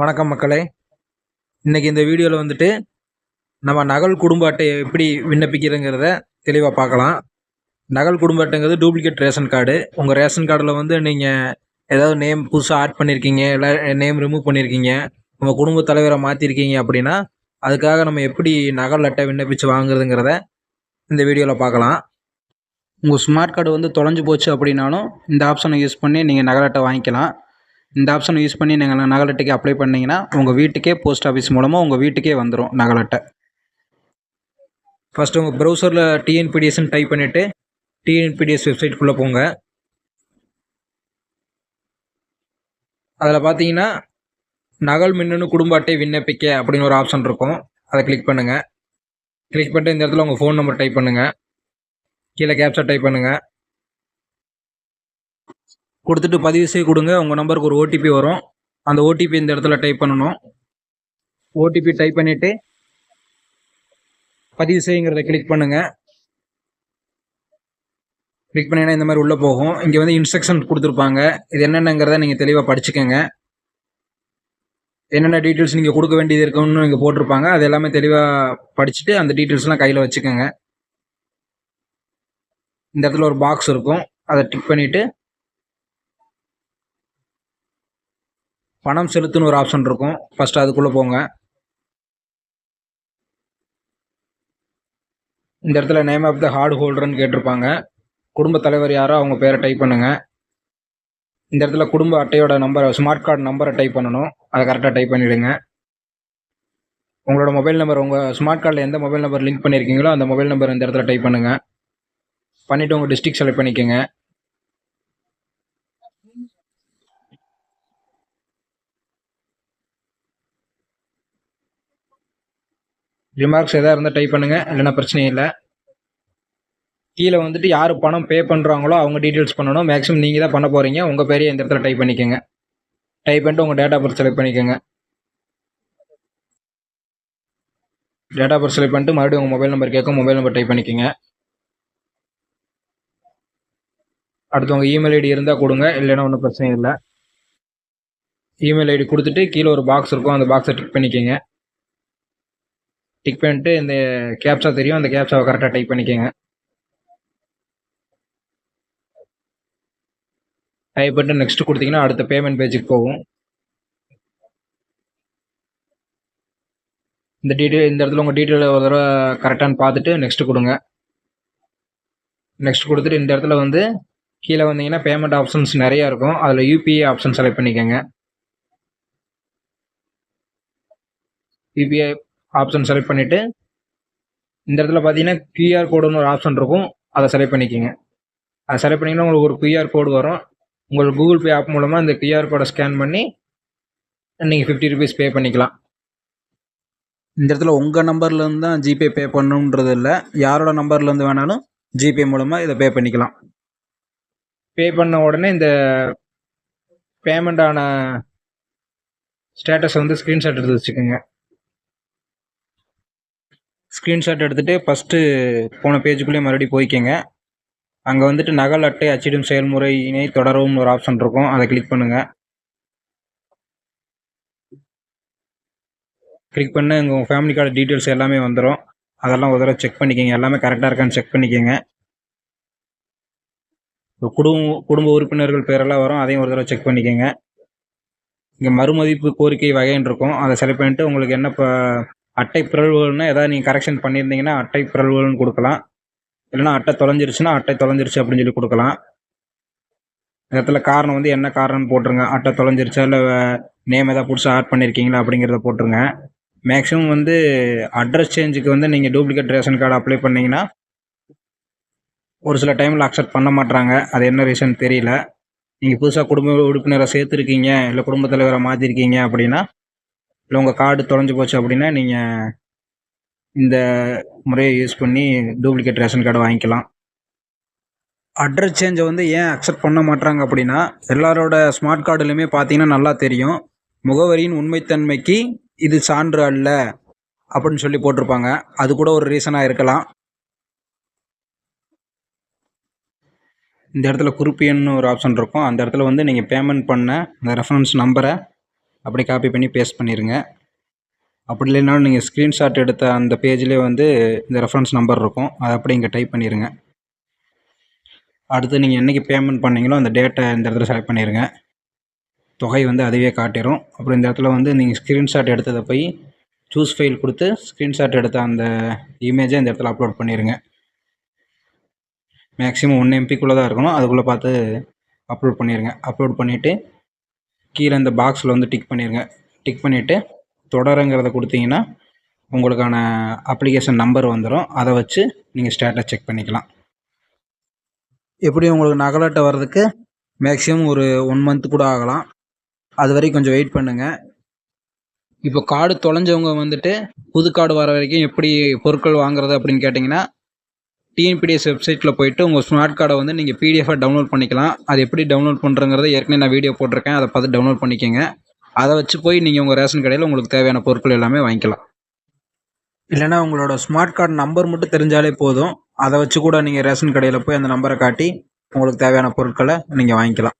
வணக்கம் மக்களே. இன்றைக்கி இந்த வீடியோவில் வந்துட்டு நம்ம நகல் குடும்ப அட்டையை எப்படி விண்ணப்பிக்கிறதுங்கிறத தெளிவாக பார்க்கலாம். நகல் குடும்ப அட்டைங்கிறது டூப்ளிகேட் ரேஷன் கார்டு உங்கள் ரேஷன் கார்டில் வந்து நீங்கள் ஏதாவது நேம் புதுசாக ஆட் பண்ணியிருக்கீங்க இல்லை நேம் ரிமூவ் பண்ணியிருக்கீங்க உங்கள் குடும்ப தலைவரை மாற்றிருக்கீங்க அப்படின்னா அதுக்காக நம்ம எப்படி நகல் அட்டை விண்ணப்பித்து வாங்குறதுங்கிறத இந்த வீடியோவில் பார்க்கலாம். உங்கள் ஸ்மார்ட் கார்டு வந்து தொலைஞ்சு போச்சு அப்படின்னாலும் இந்த ஆப்ஷனை யூஸ் பண்ணி நீங்கள் நகல் அட்டை வாங்கிக்கலாம். இந்த ஆப்ஷனை யூஸ் பண்ணி நீங்கள் நகல் அட்டைக்கு அப்ளை பண்ணிங்கன்னா உங்கள் வீட்டுக்கே போஸ்ட் ஆஃபீஸ் மூலமாக உங்கள் வீட்டுக்கே வந்துடும் நகல் அட்டை ஃபஸ்ட்டு உங்கள் ப்ரௌசரில் டிஎன்பிடிஎஸ்ன்னு டைப் பண்ணிவிட்டு டிஎன்பிடிஎஸ் வெப்சைட்குள்ளே போங்க. அதில் பார்த்தீங்கன்னா நகல் மின்னணு குடும்ப அட்டை விண்ணப்பிக்க அப்படின்னு ஒரு ஆப்ஷன் இருக்கும். அதை கிளிக் பண்ணுங்கள் கிளிக் பண்ணிட்டு இந்த இடத்துல உங்கள் ஃபோன் நம்பர் டைப் பண்ணுங்கள் கீழே கேப்சா டைப் பண்ணுங்கள் கொடுத்துட்டு பதிவு செய்ய கொடுங்க. உங்கள் நம்பருக்கு ஒரு ஓடிபி வரும். அந்த ஓடிபி இந்த இடத்துல டைப் பண்ணணும். ஓடிபி டைப் பண்ணிவிட்டு பதிவு செய்யுங்கிறத கிளிக் பண்ணுங்கள் கிளிக் பண்ணிங்கன்னா இந்த மாதிரி உள்ளே போகும். இங்கே வந்து இன்ஸ்ட்ரக்ஷன் கொடுத்துருப்பாங்க. இது என்னென்னங்கிறத நீங்கள் தெளிவாக படிச்சுக்கோங்க. என்னென்ன டீட்டெயில்ஸ் நீங்கள் கொடுக்க வேண்டியது இருக்குன்னு இங்கே போட்டிருப்பாங்க. அது எல்லாமே தெளிவாக படிச்சுட்டு அந்த டீட்டெயில்ஸ்லாம் கையில் வச்சுக்கோங்க. இந்த இடத்துல ஒரு பாக்ஸ் இருக்கும். அதை டிக் பண்ணிவிட்டு பணம் செலுத்துன்னு ஒரு ஆப்ஷன் இருக்கும். ஃபஸ்ட்டு அதுக்குள்ளே போங்க. இந்த இடத்துல நேம் ஆஃப் த ஹார்டு ஹோல்டர்னு கேட்டிருப்பாங்க. குடும்ப தலைவர் யாரோ அவங்க பேரை டைப் பண்ணுங்கள் இந்த இடத்துல குடும்ப அட்டையோட நம்பர் ஸ்மார்ட் கார்டு நம்பரை டைப் பண்ணணும். அதை கரெக்டாக டைப் பண்ணிவிடுங்க உங்களோட மொபைல் நம்பர் உங்கள் ஸ்மார்ட் கார்டில் எந்த மொபைல் நம்பர் லிங்க் பண்ணியிருக்கீங்களோ அந்த மொபைல் நம்பர் இந்த இடத்துல டைப் பண்ணுங்கள் பண்ணிவிட்டு உங்கள் டிஸ்ட்ரிக் செலக்ட் பண்ணிக்கோங்க. ரிமார்க்ஸ் எதாக இருந்தால் டைப் பண்ணுங்கள் இல்லைன்னா பிரச்சனை இல்லை. கீழே வந்துட்டு யார் பணம் பே பண்ணுறாங்களோ அவங்க டீட்டெயில்ஸ் பண்ணணும். மேக்ஸிமம் நீங்கள் தான் பண்ண போகிறீங்க உங்கள் பேரையே இந்த இடத்துல டைப் பண்ணிக்கோங்க. டைப் பண்ணிட்டு உங்கள் டேட்டா பர்த் செலக்ட் பண்ணிக்கோங்க. டேட்டா பர்த் செலக்ட் பண்ணிட்டு மறுபடியும் உங்கள் மொபைல் நம்பர் கேட்கும். மொபைல் நம்பர் டைப் பண்ணிக்கோங்க. அடுத்து உங்கள் இமெயில் ஐடி இருந்தால் கொடுங்க. இல்லைன்னா ஒன்றும் பிரச்சனை இல்லை. இமெயில் ஐடி கொடுத்துட்டு கீழே ஒரு பாக்ஸ் இருக்கும். அந்த பாக்ஸை டிக் பண்ணிக்கோங்க. டிக் பண்ணிட்டு இந்த கேப்சா தெரியும். அந்த கேப்சாவை கரெக்டாக டைப் பண்ணிக்கோங்க. டைப் பண்ணிட்டு நெக்ஸ்ட் கொடுத்தீங்கன்னா அடுத்த பேமெண்ட் பேஜுக்கு போகும். இந்த டீட்டெயில் இந்த இடத்துல உங்கள் டீட்டெயில் ஒரு தடவை கரெக்டானு பார்த்துட்டு நெக்ஸ்ட் கொடுங்க. நெக்ஸ்ட் கொடுத்துட்டு இந்த இடத்துல வந்து கீழே வந்தீங்கன்னா பேமெண்ட் ஆப்ஷன்ஸ் நிறையா இருக்கும். அதில் யூபிஐ ஆப்ஷன் செலக்ட் பண்ணிக்கோங்க. யூபிஐ ஆப்ஷன் செலக்ட் பண்ணிவிட்டு இந்த இடத்துல பார்த்தீங்கன்னா கியூஆர் கோடுன்னு ஒரு ஆப்ஷன் இருக்கும். அதை செலக்ட் பண்ணிக்கோங்க. அதை செலக்ட் பண்ணிங்கன்னா உங்களுக்கு ஒரு கியூஆர் கோடு வரும். உங்களுக்கு கூகுள் பே ஆப் மூலமாக இந்த கியூஆர் கோடை ஸ்கேன் பண்ணி நீங்கள் ஃபிஃப்டி ருபீஸ் பே பண்ணிக்கலாம். இந்த இடத்துல உங்கள் நம்பர்லேருந்து தான் ஜிபே பே பண்ணணுன்றது இல்லை. யாரோட நம்பர்லேருந்து வேணாலும் ஜிபே மூலமாக இதை பே பண்ணிக்கலாம். பே பண்ண உடனே இந்த பேமெண்ட் ஆன ஸ்டேட்டஸ் வந்து ஸ்க்ரீன்ஷாட் எடுத்து வச்சுக்கோங்க. ஸ்க்ரீன்ஷாட் எடுத்துகிட்டு ஃபஸ்ட்டு போன பேஜுக்குள்ளேயே மறுபடியும் போய்க்கங்க. அங்கே வந்துட்டு நகல் அட்டை அச்சிடும் செயல்முறையினை தொடரவும் ஒரு ஆப்ஷன் இருக்கும். அதை கிளிக் பண்ணுங்கள் கிளிக் பண்ண உங்கள் ஃபேமிலி கார்டு டீட்டெயில்ஸ் எல்லாமே வந்துடும் அதெல்லாம் ஒரு தடவை செக் பண்ணிக்கோங்க. எல்லாமே கரெக்டாக இருக்கான்னு செக் பண்ணிக்கோங்க. குடும்ப குடும்ப உறுப்பினர்கள் பேரெல்லாம் வரும். அதையும் ஒரு தடவை செக் பண்ணிக்கோங்க. இங்கே மறுமதிப்பு கோரிக்கை வகைன்னு இருக்கும். அதை செலக்ட் பண்ணிவிட்டு உங்களுக்கு என்ன இப்போ அட்டை பிறழ்வுகள்னு ஏதாவது நீங்கள் கரெக்ஷன் பண்ணியிருந்தீங்கன்னா அட்டை பிறழ்வுகள்னு கொடுக்கலாம். இல்லைனா அட்டை தொலைஞ்சிருச்சுன்னா அட்டை தொலைஞ்சிருச்சு அப்படின்னு சொல்லி கொடுக்கலாம். இடத்துல காரணம் வந்து என்ன காரணம்னு போட்டுருங்க. அட்டை தொலைஞ்சிருச்சா இல்லை நேம் எதாவது புதுசாக ஆட் பண்ணியிருக்கீங்களா அப்படிங்கிறத போட்டுருங்க. மேக்ஸிமம் வந்து அட்ரஸ் சேஞ்சுக்கு வந்து நீங்கள் டூப்ளிகேட் ரேஷன் கார்டு அப்ளை பண்ணிங்கன்னா ஒரு சில டைமில் அக்செப்ட் பண்ண மாட்டாங்க அது என்ன ரீசன் தெரியல. நீங்கள் புதுசாக குடும்ப உறுப்பினரை சேர்த்துருக்கீங்க இல்லை குடும்பத்தலைவரை மாற்றிருக்கீங்க அப்படின்னா இல்லை உங்கள் கார்டு தொலைஞ்சு போச்சு அப்படின்னா நீங்கள் இந்த முறையை யூஸ் பண்ணி டூப்ளிகேட் ரேஷன் கார்டு வாங்கிக்கலாம். அட்ரஸ் சேஞ்சை வந்து ஏன் அக்செப்ட் பண்ண மாட்றாங்க அப்படின்னா எல்லாரோட ஸ்மார்ட் கார்டுலையுமே பார்த்தீங்கன்னா நல்லா தெரியும். முகவரியின் உண்மைத்தன்மைக்கு இது சான்று அல்ல அப்படின்னு சொல்லி போட்டிருப்பாங்க. அது கூட ஒரு ரீசனாக இருக்கலாம். இந்த இடத்துல குறிப்பு எண்ணு ஒரு ஆப்ஷன் இருக்கும். அந்த இடத்துல வந்து நீங்கள் பேமெண்ட் பண்ண அந்த ரெஃபரன்ஸ் நம்பரை அப்படி காப்பி பண்ணி பேஸ்ட் பண்ணிடுங்க அப்படி இல்லைனாலும் நீங்கள் ஸ்க்ரீன்ஷாட் எடுத்த அந்த பேஜ்லேயே வந்து இந்த ரெஃபரன்ஸ் நம்பர் இருக்கும். அதை அப்படி இங்கே டைப் பண்ணிடுங்க அடுத்து நீங்கள் என்றைக்கு பேமெண்ட் பண்ணீங்களோ அந்த டேட்டை இந்த இடத்துல செலக்ட் பண்ணிடுங்க தொகை வந்து அதுவே காட்டிடும் அப்புறம் இந்த இடத்துல வந்து நீங்கள் ஸ்க்ரீன்ஷாட் எடுத்ததை போய் சூஸ் ஃபைல் கொடுத்து ஸ்க்ரீன்ஷாட் எடுத்த அந்த இமேஜை இந்த இடத்துல அப்லோட் பண்ணிடுங்க மேக்ஸிமம் ஒன் எம்பிக்குள்ளே தான் இருக்கணும். அதுக்குள்ளே பார்த்து அப்லோட் பண்ணிடுங்க அப்லோட் பண்ணிவிட்டு கீழே இந்த பாக்ஸில் வந்து டிக் பண்ணிடுங்க டிக் பண்ணிவிட்டு தொடருங்கிறத கொடுத்தீங்கன்னா உங்களுக்கான அப்ளிகேஷன் நம்பர் வந்துடும் அதை வச்சு நீங்கள் ஸ்டேட்டஸ் செக் பண்ணிக்கலாம். எப்படி உங்களுக்கு நகலாட்ட வர்றதுக்கு மேக்ஸிமம் ஒரு ஒன் மந்த் கூட ஆகலாம். அது வரைக்கும் கொஞ்சம் வெயிட் பண்ணுங்கள் இப்போ கார்டு தொலைஞ்சவங்க வந்துட்டு புது கார்டு வர வரைக்கும் எப்படி பொருட்கள் வாங்குறது அப்படின்னு கேட்டிங்கன்னா டிஎன்பிடிஎஸ் வெப்சைட்டில் போயிட்டு உங்கள் ஸ்மார்ட் கார்டை வந்து நீங்கள் பிடிஎஃபாக டவுன்லோட் பண்ணிக்கலாம். அது எப்படி டவுன்லோட் பண்ணுறங்கிறத ஏற்கனவே நான் வீடியோ போட்டிருக்கேன். அதை பார்த்து டவுன்லோட் பண்ணிக்கோங்க. அதை வச்சு போய் நீங்கள் உங்கள் ரேஷன் கடையில் உங்களுக்கு தேவையான பொருட்கள் எல்லாமே வாங்கிக்கலாம். இல்லைனா உங்களோட ஸ்மார்ட் கார்டு நம்பர் மட்டும் தெரிஞ்சாலே போதும். அதை வச்சு கூட நீங்கள் ரேஷன் கடையில் போய் அந்த நம்பரை காட்டி உங்களுக்கு தேவையான பொருட்களை நீங்கள் வாங்கிக்கலாம்.